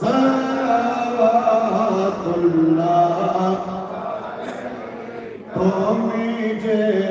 সালাওয়াতুল্লাহ তুমি যে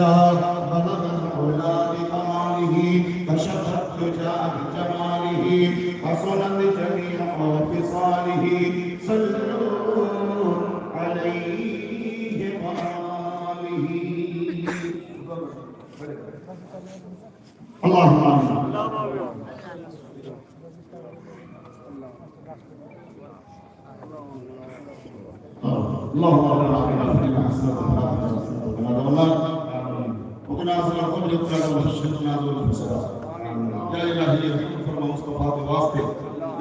الجزاء بلغ العلا بكماله كشف الدجى بجماله حصلت جميع خصاله صلوا عليه وآله اللهم آمين اللهم ربنا اعطنا في الدنيا حسنه وفي الاخره حسنه وقنا عذاب النار فما قبلك لنا وحشنا دون حسرات يا إلهي يقين فرما مصطفى بواسطة.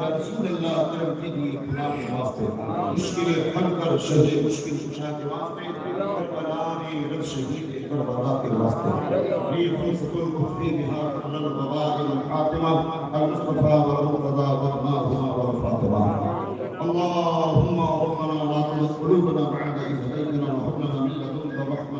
يا رسول الله أكرم ايدي خدا بواسطة. مشکل حل کر شہ مشکل ششا کے واسطے کربلاری رب شہید کربلا کے واسطے یہ خلصت القفی بها قبل الضوائر الحاتمة المصطفى والمرتضى والما هما والفاطمة. اللهم ربنا لا تزغ قلوبنا بعد إذ هديتنا وهب من لدنك رحمة.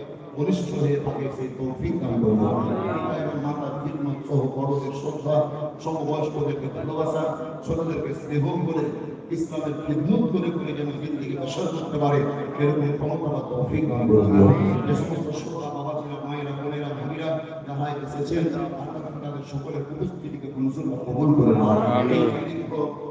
বলিষ্ঠ হয়ে থাকে সেই তৌফিক দান করব এবং মাতার খিদমত সহ বড়দের শ্রদ্ধা সমবয়স্কদেরকে ভালোবাসা ছোটদেরকে স্নেহ করে ইসলামের খিদমত করে করে যেন জিন্দিগি বসর করতে পারে এরকম ক্ষমতা বা তৌফিক দান করব যে সমস্ত শ্রোতা বাবাজিরা মায়েরা বোনেরা ভাবিরা যারা এসেছেন তাদের সকলের উপস্থিতিকে মঞ্জুর বা কবুল করে নাও এই দীর্ঘ আহ,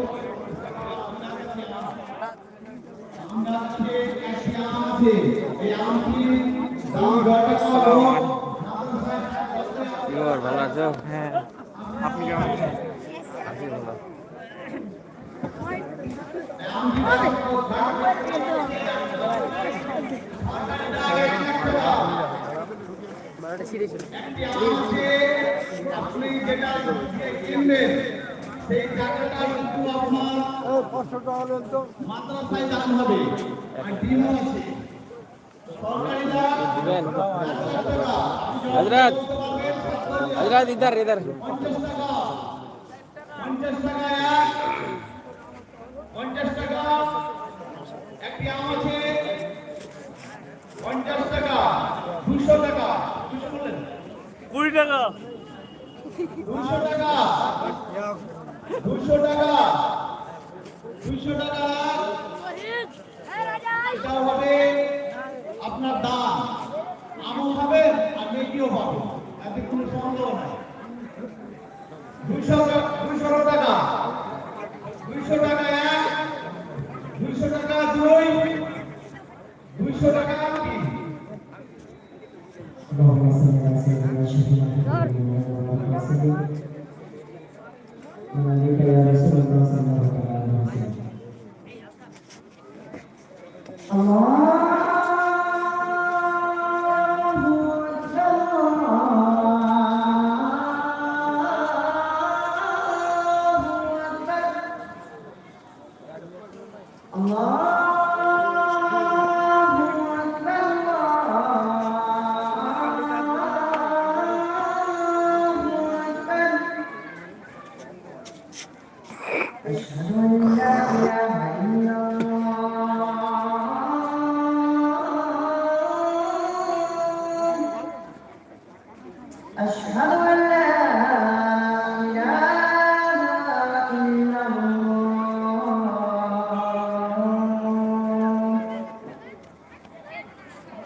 আমরা একটি আম আছে এই আমটি দাম ঘটা এবার ভালো আছো? হ্যাঁ। আপনি কেমন আছেন? আছি ভালো। বারোটা ছিঁড়ে ছিল। আপনি যেটা কিনবেন সেই টাকাটা কিন্তু আপনার মাদ্রাসায় দান হবে। আর ডিমও আছে। সরকারি দান দিবেন। হাজার টাকা হজরত। হজরত ইধার ইধার। পঞ্চাশ টাকা। পঞ্চাশ টাকা এক। পঞ্চাশ টাকা। একটি আম আছে। পঞ্চাশ টাকা। দুশো টাকা। দুশো বললেন। কুড়ি টাকা। দুশো টাকা। দুশো টাকা দুশো টাকা এটা হবে আপনার দাম আমও পাবেন আর নেকিও পাবেন তাতে কোনো সন্দেহ নাই দুশো দুশো টাকা দুইশো টাকা এক দুইশো টাকা দুই দুইশো টাকা তিন اللهم صل على سيدنا شفيع محمد وسلم وعليك يا Allah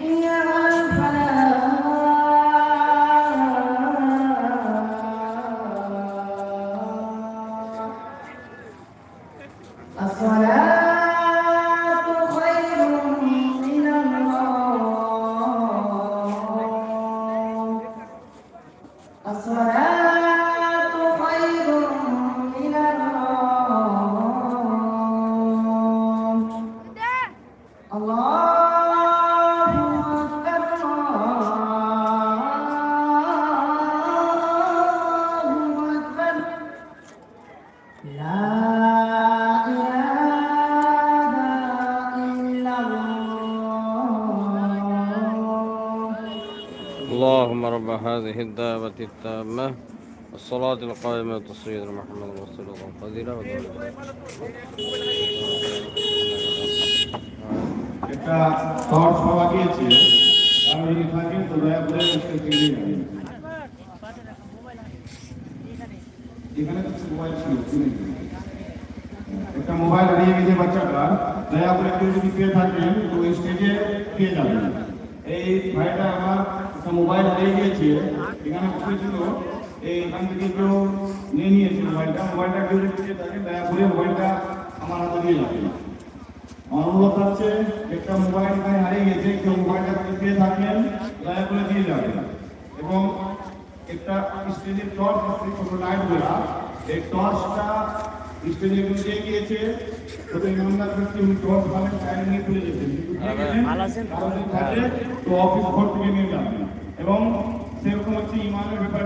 Yeah. اللهم رب هذه الدعوة التامة الصلاة القائمة تصير محمد رسول الله فضيلة একটা শর্ট পাওয়া গিয়েছে আমি যদি থাকেন তো দয়া করে মিস্টারকে নিয়ে যাবেন এখানে তো মোবাইল ছিল কিনে দিন। একটা মোবাইল হারিয়ে গেছে বাচ্চাটা দয়া করে কেউ যদি পেয়ে থাকেন তো ওই স্টেজে পেয়ে যাবেন এই ভাইটা আমার একটা মোবাইল হারিয়ে গিয়েছে। এখানে বসেছিল এই এখান থেকে কেউ নিয়ে নিয়েছে মোবাইলটা। মোবাইলটা কেউ পেয়ে দয়া করে মোবাইলটা আমার হাতে দিয়ে যাবেন অনুরোধ আছে একটা মোবাইল এখানে হারিয়ে গেছে। কেউ মোবাইলটা যদি পেয়ে থাকেন দয়া করে দিয়ে যাবেন। এবং একটা স্টেজের টর্চ আছে ছোট লাইট দেওয়া এই টর্চটা স্টেজে নিয়ে গিয়েছে। তবে ইমানদার ব্যক্তি উনি টর্চ পাবেন চাইলে নিয়ে যেতেন কিন্তু তো অফিস ঘর থেকে নিয়ে যাবেন। এবং সেরকম হচ্ছে ইমানের ব্যাপার